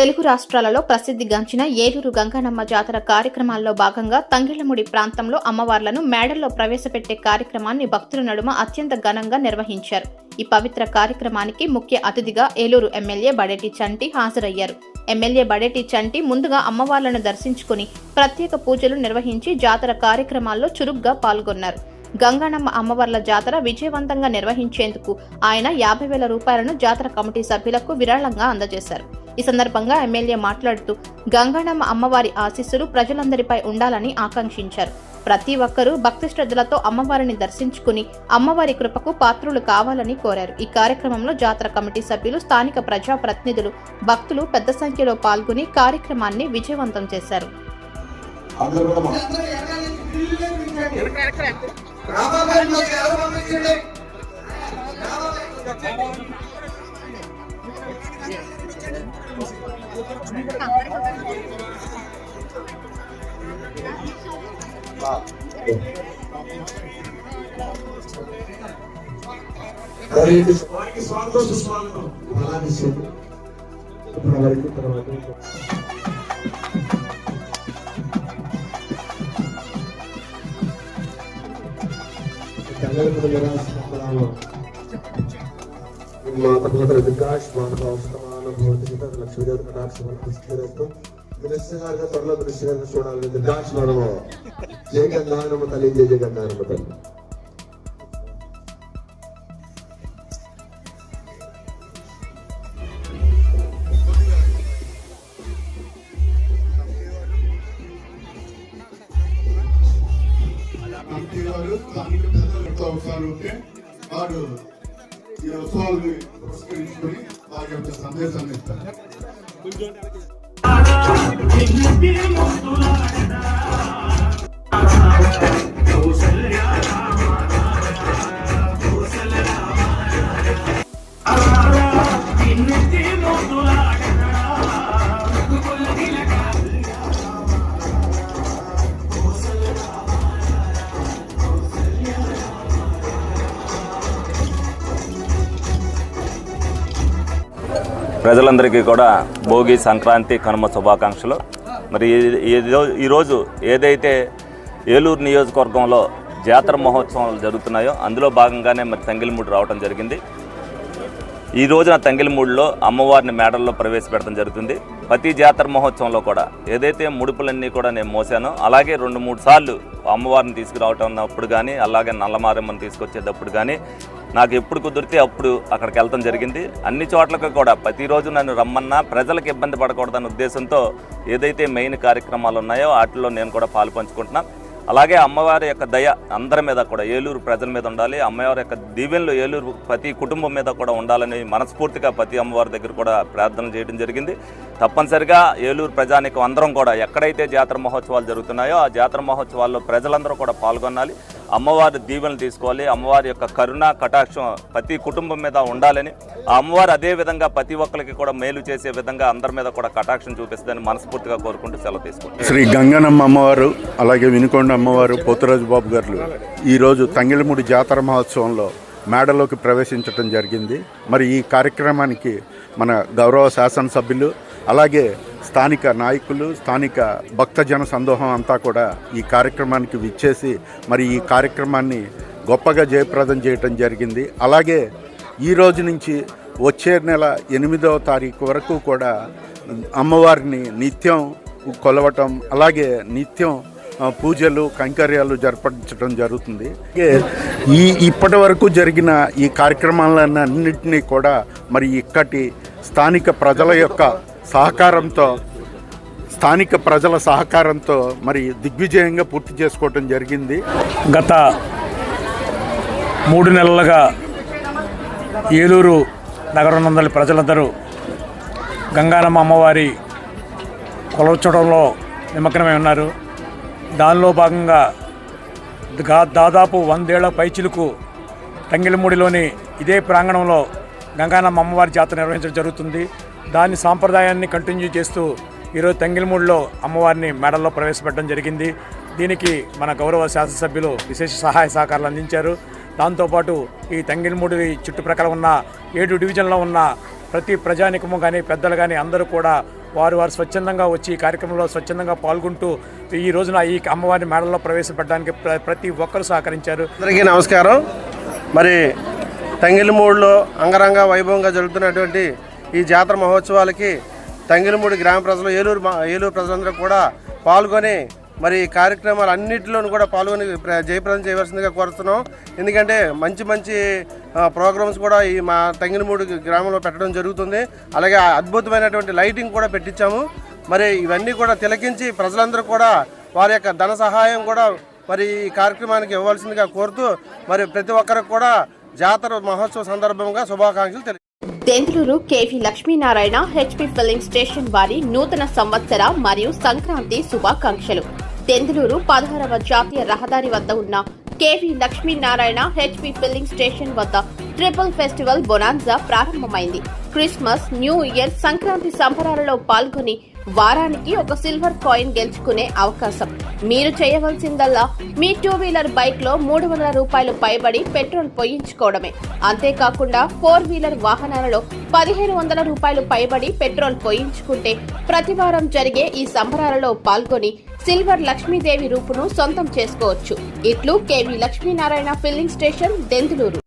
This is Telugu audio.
తెలుగు రాష్ట్రాలలో ప్రసిద్ధిగాంచిన ఏలూరు గంగానమ్మ జాతర కార్యక్రమాల్లో భాగంగా తంగిళ్ళముడి ప్రాంతంలో అమ్మవార్లను మేడల్లో ప్రవేశపెట్టే కార్యక్రమాన్ని భక్తుల నడుమ అత్యంత ఘనంగా నిర్వహించారు. ఈ పవిత్ర కార్యక్రమానికి ముఖ్య అతిథిగా ఏలూరు ఎమ్మెల్యే బడేటి చంటి హాజరయ్యారు. ఎమ్మెల్యే బడేటి చంటి ముందుగా అమ్మవార్లను దర్శించుకుని ప్రత్యేక పూజలు నిర్వహించి జాతర కార్యక్రమాల్లో చురుగ్గా పాల్గొన్నారు. గంగానమ్మ అమ్మవార్ల జాతర విజయవంతంగా నిర్వహించేందుకు ఆయన యాభై వేల రూపాయలను జాతర కమిటీ సభ్యులకు విరాళంగా అందజేశారు. ఈ సందర్భంగా ఎమ్మెల్యే మాట్లాడుతూ గంగణమ్మ అమ్మవారి ఆశీస్సులు ప్రజలందరిపై ఉండాలని ఆకాంక్షించారు ప్రతి ఒక్కరూ భక్తి శ్రద్ధలతో అమ్మవారిని దర్శించుకుని అమ్మవారి కృపకు పాత్రులు కావాలని కోరారు ఈ కార్యక్రమంలో జాతర కమిటీ సభ్యులు స్థానిక ప్రజాప్రతినిధులు భక్తులు పెద్ద సంఖ్యలో పాల్గొని కార్యక్రమాన్ని విజయవంతం చేశారు Yeah. కూడా మా- రామాలయంలోకి ఎవరు పంపించండి వారికి స్వాగతం సుస్వాగతం అలాగే చేయండి. ఇప్పుడు వరకు తర్వాత కన్నడ త్వరలో దృశ్యంగా చూడాలి వికాస్ జయ గంగానమ్మ తల్లి జయ గంగానమ్మ తల్లి వారు ఈ ఉత్సవాలను పురస్కరించుకుని వారి యొక్క సందేశాన్ని ఇస్తారు ప్రజలందరికీ కూడా భోగి సంక్రాంతి కనుమ శుభాకాంక్షలు. మరి ఈరోజు ఏదైతే ఏలూరు నియోజకవర్గంలో జాతర మహోత్సవాలు జరుగుతున్నాయో అందులో భాగంగానే మరి తంగిలిమూడి రావడం జరిగింది. ఈ రోజున తంగిలిమూడిలో అమ్మవారిని మేడల్లో ప్రవేశపెట్టడం జరుగుతుంది. ప్రతి జాతర మహోత్సవంలో కూడా ఏదైతే ముడుపులన్నీ కూడా నేను మోసానో అలాగే రెండు మూడు సార్లు అమ్మవారిని తీసుకురావటం ఉన్నప్పుడు కానీ అలాగే నల్లమారమ్మని తీసుకొచ్చేటప్పుడు కానీ నాకు ఎప్పుడు కుదిరితే అప్పుడు అక్కడికి వెళ్ళటం జరిగింది. అన్ని చోట్లకు కూడా ప్రతిరోజు నన్ను రమ్మన్నా ప్రజలకు ఇబ్బంది పడకూడదన్న ఉద్దేశంతో ఏదైతే మెయిన్ కార్యక్రమాలు ఉన్నాయో వాటిలో నేను కూడా పాలు పంచుకుంటున్నాను అలాగే అమ్మవారి యొక్క దయ అందరి మీద కూడా ఏలూరు ప్రజల మీద ఉండాలి అమ్మవారి యొక్క దీవెనలు ఏలూరు ప్రతి కుటుంబం మీద కూడా ఉండాలని మనస్ఫూర్తిగా ప్రతి అమ్మవారి దగ్గర కూడా ప్రార్థన చేయడం జరిగింది. తప్పనిసరిగా ఏలూరు ప్రజానికి అందరం కూడా ఎక్కడైతే జాతర మహోత్సవాలు జరుగుతున్నాయో ఆ జాతర మహోత్సవాల్లో ప్రజలందరూ కూడా పాల్గొనాలి. అమ్మవారి దీవెనలు తీసుకోవాలి. అమ్మవారి యొక్క కరుణ కటాక్షం ప్రతి కుటుంబం మీద ఉండాలని ఆ అమ్మవారు అదే విధంగా ప్రతి ఒక్కరికి కూడా మేలు చేసే విధంగా అందరి మీద కూడా కటాక్షం చూపిస్తుందని మనస్ఫూర్తిగా కోరుకుంటూ సెలవు తీసుకుంటాం శ్రీ గంగనమ్మ అమ్మవారు అలాగే వినుకొండ అమ్మవారు పోతురాజు బాబు గారు ఈరోజు తంగిళముడి జాతర మహోత్సవంలో మేడలోకి ప్రవేశించడం జరిగింది. మరి ఈ కార్యక్రమానికి మన గౌరవ శాసనసభ్యులు అలాగే స్థానిక నాయకులు స్థానిక భక్తజన సందోహం అంతా కూడా ఈ కార్యక్రమానికి విచ్చేసి మరి ఈ కార్యక్రమాన్ని గొప్పగా జయప్రదం చేయటం జరిగింది. అలాగే ఈ రోజు నుంచి వచ్చే నెల ఎనిమిదవ తారీఖు వరకు కూడా అమ్మవారిని నిత్యం కొలవటం అలాగే నిత్యం పూజలు కైంకర్యాలు జరపడించడం జరుగుతుంది. ఈ ఇప్పటి వరకు జరిగిన ఈ కార్యక్రమాలన్నింటినీ కూడా మరి ఇక్కటి స్థానిక ప్రజల యొక్క సహకారంతో స్థానిక ప్రజల సహకారంతో మరి దిగ్విజయంగా పూర్తి చేసుకోవటం జరిగింది. గత మూడు నెలలుగా ఏలూరు నగరనందలి ప్రజలందరూ గంగానమ్మ అమ్మవారి కొలవచ్చడంలో నిమగ్నమై ఉన్నారు. దానిలో భాగంగా దాదాపు వందేళ్ళ పైచిలకు తంగిలమూడిలోని ఇదే ప్రాంగణంలో గంగానమ్మ అమ్మవారి జాతర నిర్వహించడం జరుగుతుంది. దాని సాంప్రదాయాన్ని కంటిన్యూ చేస్తూ ఈరోజు తంగిలమూడిలో అమ్మవారిని మెడల్లో ప్రవేశపెట్టడం జరిగింది. దీనికి మన గౌరవ శాసనసభ్యులు విశేష సహాయ సహకారాలు అందించారు. దాంతోపాటు ఈ తంగిలమూడి చుట్టుప్రక్కల ఉన్న ఏడు డివిజన్లో ఉన్న ప్రతి ప్రజానికము కానీ పెద్దలు కానీ అందరూ కూడా వారు వారు స్వచ్ఛందంగా వచ్చి ఈ కార్యక్రమంలో స్వచ్ఛందంగా పాల్గొంటూ ఈ రోజున ఈ అమ్మవారిని మేడల్లో ప్రవేశపెట్టడానికి ప్ర- ప్రతి ఒక్కరు సహకరించారు. అందరికీ నమస్కారం. మరి తంగిలిమూడిలో అంగరంగ వైభవంగా జరుగుతున్నటువంటి ఈ జాతర మహోత్సవాలకి తంగిలమూడి గ్రామ ప్రజలు ఏలూరు మా- ఏలూరు ప్రజలందరూ కూడా పాల్గొని మరి ఈ కార్యక్రమాలు అన్నింటిలోనూ కూడా పాల్గొని ప్ర- జయప్రదం చేయవలసిందిగా కోరుతున్నాం. ఎందుకంటే మంచి మంచి ప్రోగ్రామ్స్ కూడా ఈ మా తంగినమూడి గ్రామంలో పెట్టడం జరుగుతుంది. అలాగే అద్భుతమైనటువంటి లైటింగ్ కూడా పెట్టించాము. మరి ఇవన్నీ కూడా తిలకించి ప్రజలందరూ కూడా వారి యొక్క ధన సహాయం కూడా మరి ఈ కార్యక్రమానికి ఇవ్వాల్సిందిగా కోరుతూ మరి ప్రతి ఒక్కరికి కూడా జాతర మహోత్సవ సందర్భంగా శుభాకాంక్షలు తెలియ Denduluru KV Lakshminarayana HP filling station వారి నూతన సంవత్సర మరియు సంక్రాంతి శుభాకాంక్షలు. దెందులూరు పదహారవ జాతీయ రహదారి వద్ద ఉన్న KV Lakshminarayana HP filling station వద్ద ట్రిపుల్ ఫెస్టివల్ బొనాన్జా ప్రారంభమైంది. క్రిస్మస్ న్యూ ఇయర్ సంక్రాంతి సంబరాలలో పాల్గొని వారానికి ఒక సిల్వర్ కాయిన్ గెలుచుకునే అవకాశం. మీరు చేయవలసిందల్లా మీ టూ వీలర్ బైక్లో మూడు వందల రూపాయలు పైబడి పెట్రోల్ పోయించుకోవడమే. అంతేకాకుండా ఫోర్ వీలర్ వాహనాలలో పదిహేను వందల రూపాయలు పైబడి పెట్రోల్ పోయించుకుంటే ప్రతి వారం జరిగే ఈ సంబరాలలో పాల్గొని సిల్వర్ లక్ష్మీదేవి రూపును సొంతం చేసుకోవచ్చు. ఇట్లు KV Lakshminarayana filling station Denduluru.